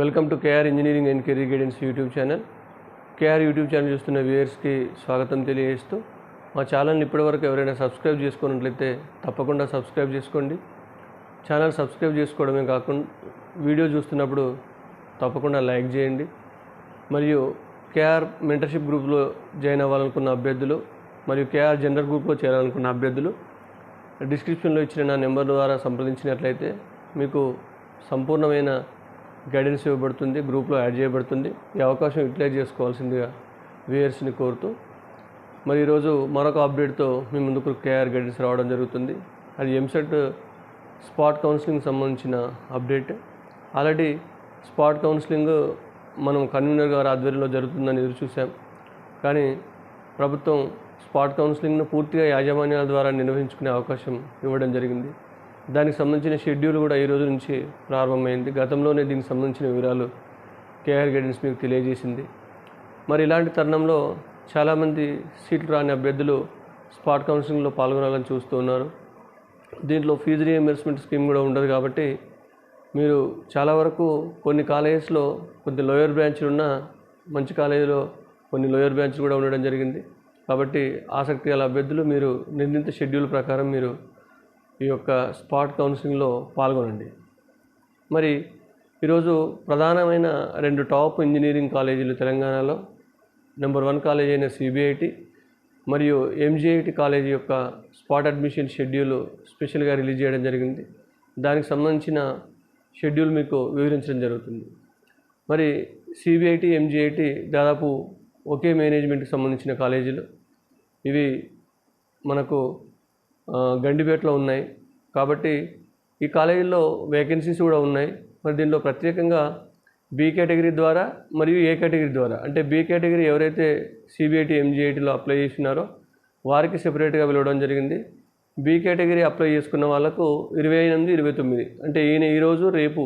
Welcome to KR engineering and career guidance YouTube channel. KR YouTube channel చూస్తున్న వ్యూయర్స్కి స్వాగతం తెలియజేస్తూ మా ఛానల్ని ఇప్పటివరకు ఎవరైనా సబ్స్క్రైబ్ చేసుకున్నట్లయితే తప్పకుండా సబ్స్క్రైబ్ చేసుకోండి. ఛానల్ సబ్స్క్రైబ్ చేసుకోవడమే కాకుండా వీడియో చూస్తున్నప్పుడు తప్పకుండా లైక్ చేయండి. మరియు కేఆర్ మెంటర్షిప్ గ్రూప్లో జాయిన్ అవ్వాలనుకున్న అభ్యర్థులు మరియు కేఆర్ జనరల్ గ్రూప్లో చేరాలనుకున్న అభ్యర్థులు డిస్క్రిప్షన్లో ఇచ్చిన నా నెంబర్ ద్వారా సంప్రదించినట్లయితే మీకు సంపూర్ణమైన గైడెన్స్ ఇవ్వబడుతుంది గ్రూప్లో యాడ్ చేయబడుతుంది. ఈ అవకాశం యూటిలైజ్ చేసుకోవాల్సిందిగా వ్యూయర్స్ని కోరుతూ మరి ఈరోజు మరొక అప్డేట్తో మీ ముందుకు కేఆర్ గైడెన్స్ రావడం జరుగుతుంది. అది ఎంసెట్ స్పాట్ కౌన్సిలింగ్ సంబంధించిన అప్డేట్. ఆల్రెడీ స్పాట్ కౌన్సిలింగ్ మనం కన్వీనర్ గారి ఆధ్వర్యంలో జరుగుతుందని ఎదురు చూసాం కానీ ప్రభుత్వం స్పాట్ కౌన్సిలింగ్ను పూర్తిగా యాజమాన్యాల ద్వారా నిర్వహించుకునే అవకాశం ఇవ్వడం జరిగింది. దానికి సంబంధించిన షెడ్యూల్ కూడా ఈ రోజు నుంచి ప్రారంభమైంది. గతంలోనే దీనికి సంబంధించిన వివరాలు కేఆర్ గైడెన్స్ మీకు తెలియజేసింది. మరి ఇలాంటి తరుణంలో చాలామంది సీట్లు రాని అభ్యర్థులు స్పాట్ కౌన్సిలింగ్లో పాల్గొనాలని చూస్తూ ఉన్నారు. దీంట్లో ఫీజు రీఎంబర్స్మెంట్ స్కీమ్ కూడా ఉండదు కాబట్టి మీరు చాలా వరకు కొన్ని కాలేజెస్లో కొద్ది లోయర్ బ్రాంచ్లు ఉన్న మంచి కాలేజీలో కొన్ని లోయర్ బ్రాంచ్లు కూడా ఉండడం జరిగింది. కాబట్టి ఆసక్తి గల అభ్యర్థులు మీరు నిర్ణీత షెడ్యూల్ ప్రకారం మీరు ఈ యొక్క స్పాట్ కౌన్సిలింగ్లో పాల్గొనండి. మరి ఈరోజు ప్రధానమైన రెండు టాప్ ఇంజనీరింగ్ కాలేజీలు తెలంగాణలో నెంబర్ వన్ కాలేజ్ అయిన సిబిఐటి మరియు ఎంజీఐటి కాలేజీ యొక్క స్పాట్ అడ్మిషన్ షెడ్యూల్ స్పెషల్గా రిలీజ్ చేయడం జరిగింది. దానికి సంబంధించిన షెడ్యూల్ మీకు వివరించడం జరుగుతుంది. మరి సిబిఐటి ఎంజీఐటి దాదాపు ఒకే మేనేజ్మెంట్కి సంబంధించిన కాలేజీలు. ఇవి మనకు గండిపేటలో ఉన్నాయి. కాబట్టి ఈ కాలేజీల్లో వేకెన్సీస్ కూడా ఉన్నాయి. మరి దీనిలో ప్రత్యేకంగా బి కేటగిరీ ద్వారా మరియు ఏ కేటగిరీ ద్వారా అంటే బి కేటగిరీ ఎవరైతే సిబిఐటి ఎంజిఐటిలో అప్లై చేసినారో వారికి సెపరేట్గా వెళ్ళడం జరిగింది. బి కేటగిరీ అప్లై చేసుకున్న వాళ్ళకు ఇరవై ఎనిమిది ఇరవై తొమ్మిది అంటే ఈయన ఈరోజు రేపు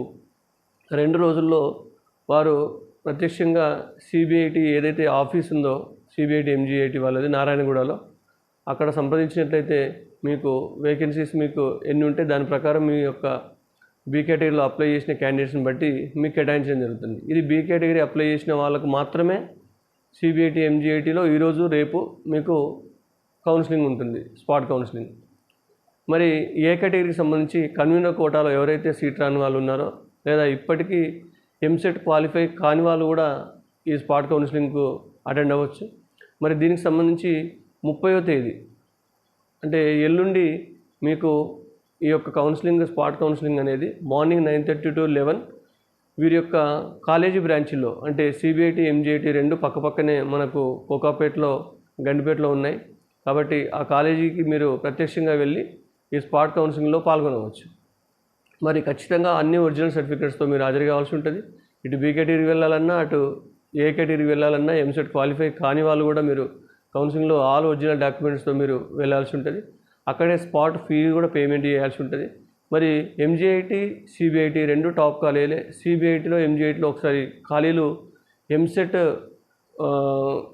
రెండు రోజుల్లో వారు ప్రత్యక్షంగా సిబిఐటి ఏదైతే ఆఫీస్ ఉందో సిబిఐటి ఎంజిఐటి వాళ్ళది నారాయణగూడలో అక్కడ సంప్రదించినట్లయితే మీకు వేకెన్సీస్ మీకు ఎన్ని ఉంటే దాని ప్రకారం మీ యొక్క బీ కేటగిరీలో అప్లై చేసిన క్యాండిడేట్స్ని బట్టి మీకు కేటాయించడం జరుగుతుంది. ఇది బీ కేటగిరీ అప్లై చేసిన వాళ్ళకు మాత్రమే సిబిఐటి ఎంజిఐటిలో ఈరోజు రేపు మీకు కౌన్సిలింగ్ ఉంటుంది స్పాట్ కౌన్సిలింగ్ మరి ఏ కేటగిరీకి సంబంధించి కన్వీనర్ కోటాలో ఎవరైతే సీట్ రాని వాళ్ళు ఉన్నారో లేదా ఇప్పటికీ ఎంసెట్ క్వాలిఫై కాని వాళ్ళు కూడా ఈ స్పాట్ కౌన్సిలింగ్కు అటెండ్ అవ్వచ్చు. మరి దీనికి సంబంధించి ముప్పయో తేదీ అంటే ఎల్లుండి మీకు ఈ యొక్క కౌన్సిలింగ్ స్పాట్ కౌన్సిలింగ్ అనేది morning nine thirty to eleven వీరి యొక్క కాలేజీ బ్రాంచీల్లో అంటే సిబిఐటి ఎంజిఐటి రెండు పక్కపక్కనే మనకు కోకాపేటలో గండిపేటలో ఉన్నాయి. కాబట్టి ఆ కాలేజీకి మీరు ప్రత్యక్షంగా వెళ్ళి ఈ స్పాట్ కౌన్సిలింగ్లో పాల్గొనవచ్చు. మరి ఖచ్చితంగా అన్ని ఒరిజినల్ సర్టిఫికేట్స్తో మీరు హాజరు కావాల్సి ఉంటుంది. ఇటు బీ కేటగిరీకి వెళ్ళాలన్నా అటు ఏ కేటగిరీకి వెళ్ళాలన్నా ఎంసెట్ క్వాలిఫై కాని వాళ్ళు కూడా మీరు కౌన్సిలింగ్లో ఆల్ ఒరిజినల్ డాక్యుమెంట్స్తో మీరు వెళ్ళాల్సి ఉంటుంది. అక్కడే స్పాట్ ఫీ కూడా పేమెంట్ చేయాల్సి ఉంటుంది. మరి ఎంజీఐటి సిబిఐటి రెండు టాప్ కాలేజీలే సిబిఐటిలో ఎంజీఐటిలో ఒకసారి ఖాళీలు ఎంసెట్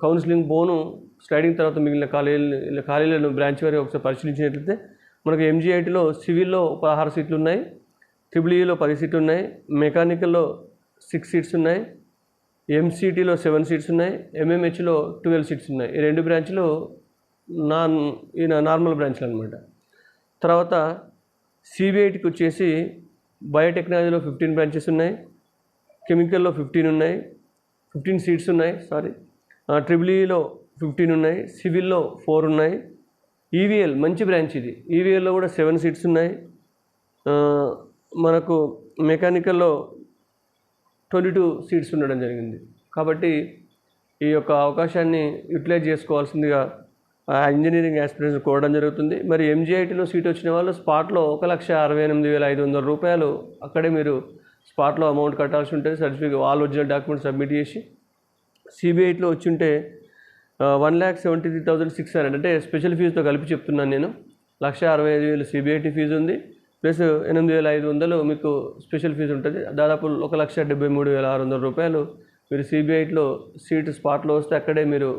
కౌన్సిలింగ్ బోను స్లైడింగ్ తర్వాత మిగిలిన కాలేజీలు ఖాళీలను బ్రాంచ్ వారి ఒకసారి పరిశీలించినట్లయితే మనకు ఎంజీఐటిలో సివిల్లో పదహారు సీట్లు ఉన్నాయి. ట్రిబుల్ ఈలో పది సీట్లు ఉన్నాయి. మెకానికల్లో సిక్స్ సీట్స్ ఉన్నాయి. ఎంసీటీలో సెవెన్ సీట్స్ ఉన్నాయి ఎంఎంహెచ్లో ట్వెల్వ్ సీట్స్ ఉన్నాయి. ఈ రెండు బ్రాంచ్లు నాన్ ఈయన నార్మల్ బ్రాంచ్లు అనమాట తర్వాత సిబిఐటికి వచ్చేసి బయోటెక్నాలజీలో ఫిఫ్టీన్ బ్రాంచెస్ ఉన్నాయి కెమికల్లో ఫిఫ్టీన్ ఉన్నాయి ఫిఫ్టీన్ సీట్స్ ఉన్నాయి సారీ ట్రిపుల్ ఈలో ఫిఫ్టీన్ ఉన్నాయి సివిల్లో ఫోర్ ఉన్నాయి. ఈవీఎల్ మంచి బ్రాంచ్ ఇది. ఈవీఎల్లో కూడా సెవెన్ సీట్స్ ఉన్నాయి. మనకు మెకానికల్లో ట్వంటీ టూ సీట్స్ ఉండడం జరిగింది. కాబట్టి ఈ యొక్క అవకాశాన్ని యూటిలైజ్ చేసుకోవాల్సిందిగా ఇంజనీరింగ్ ఆస్పిరెంట్స్ కోరడం జరుగుతుంది. మరి ఎంజీఐటీలో సీట్ వచ్చిన వాళ్ళు స్పాట్లో ఒక లక్ష అరవై ఎనిమిది వేల ఐదు వందల రూపాయలు అక్కడే మీరు స్పాట్లో అమౌంట్ కట్టాల్సి ఉంటుంది సర్టిఫికేట్ వాళ్ళు ఒరిజినల్ డాక్యుమెంట్ సబ్మిట్ చేసి సిబిఐటీలో వచ్చి ఉంటే one lakh seventy three thousand six hundred అంటే స్పెషల్ ఫీజుతో కలిపి చెప్తున్నాను నేను. లక్ష అరవై ఐదు వేలు సిబిఐటీ ఫీజు ఉంది. ప్లస్ ఎనిమిది వేల ఐదు వందలు మీకు స్పెషల్ ఫీజు ఉంటుంది. దాదాపు ఒక లక్ష డెబ్బై మూడు వేల ఆరు వందల రూపాయలు మీరు సిబిఐట్లో సీట్ స్పాట్లో వస్తే అక్కడే మీరు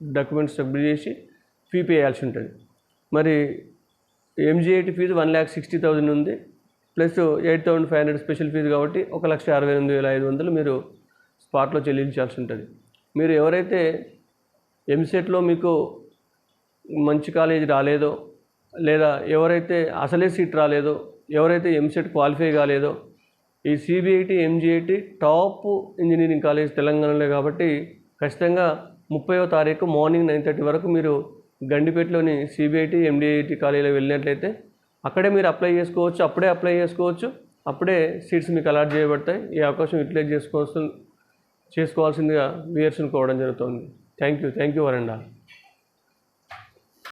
డాక్యుమెంట్స్ సబ్మిట్ చేసి ఫీ పే చేయాల్సి ఉంటుంది. మరి MGIT fee one lakh sixty thousand ఉంది. Plus eight thousand five hundred special fee కాబట్టి ఒక లక్ష అరవై ఎనిమిది వేల ఐదు వందలు మీరు స్పాట్లో చెల్లించాల్సి ఉంటుంది. మీరు ఎవరైతే ఎంసెట్లో మీకు మంచి కాలేజ్ రాలేదో లేదా ఎవరైతే అసలే సీట్ రాలేదో ఎవరైతే ఎంసెట్ క్వాలిఫై కాలేదో ఈ CBIT MGIT top engineering college తెలంగాణలో కాబట్టి ఖచ్చితంగా ముప్పైవ తారీఖు మార్నింగ్ నైన్ థర్టీ వరకు మీరు గండిపేటలోని సిబిఐటి ఎండిఐటి కాలేజీలో వెళ్ళినట్లయితే అక్కడే మీరు అప్లై చేసుకోవచ్చు అప్పుడే అప్లై చేసుకోవచ్చు అప్పుడే సీట్స్ మీకు అలాట్ చేయబడతాయి. ఈ అవకాశం యూటిలైజ్ చేసుకోవాల్సి చేసుకోవాల్సిందిగా వియర్స్ని కోవడం జరుగుతుంది. థ్యాంక్ యూ థ్యాంక్ యూ వరండా